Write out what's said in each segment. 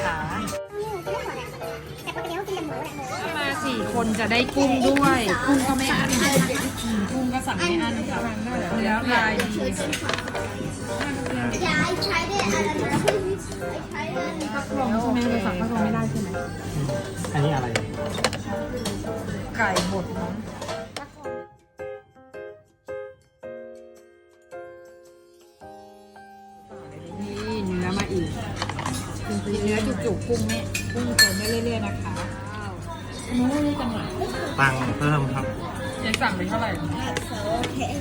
คะแต่ปกติเขากินแต่หมูแหละหมูถ้ามาสี่คนจะได้กุ้งด้วย กุ้งก็ไม่อั้นอืมกุ้งก็สั่งไม่อั้นค่ะแล้วลายดี Yeah, I tried it at a I tried it. พักลมใช่ไหมเราสั่งพักลมไม่ได้ใช่ไหมอันนี้อะไร ไก่บดมั้ง กินเนื้อจุกๆกุ้งเนี่ยกุ้งเติมได้เรื่อยๆนะคะอันนู้นนี่จังหวะตังค์เพิ่มครับยังสั่งไปเท่าไหร่ Okay.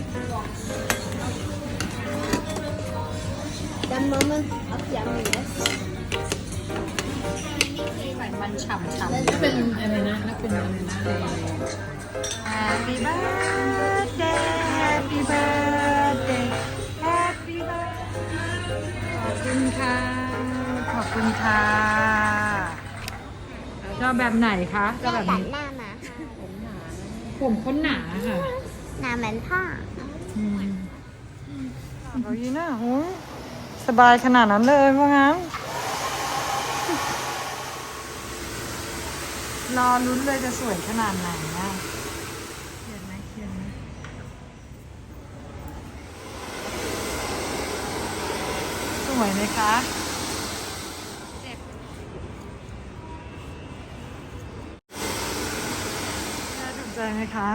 The moment of yumminess. ไขมันฉ่ำๆเป็นอะไรนะแล้วเป็นอะไรนะ Happy birthday Happy birthday คุณค่ะชอบแบบไหนคะชอบแบบตัดนี้หน้ามาผมค้นหนาค่ะหน้าเหมือนพ่อเรายีน่าโหสบายขนาดนั้นเลยว่างั้น รอลุ้นเลยจะสวยขนาดไหนนะเขียนไหมเขียนไหมสวยไหมคะแม่ถูก ใจไหมคะ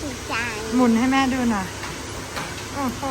ถูกใจ หมุนให้แม่ดูหน่อยโอ้โห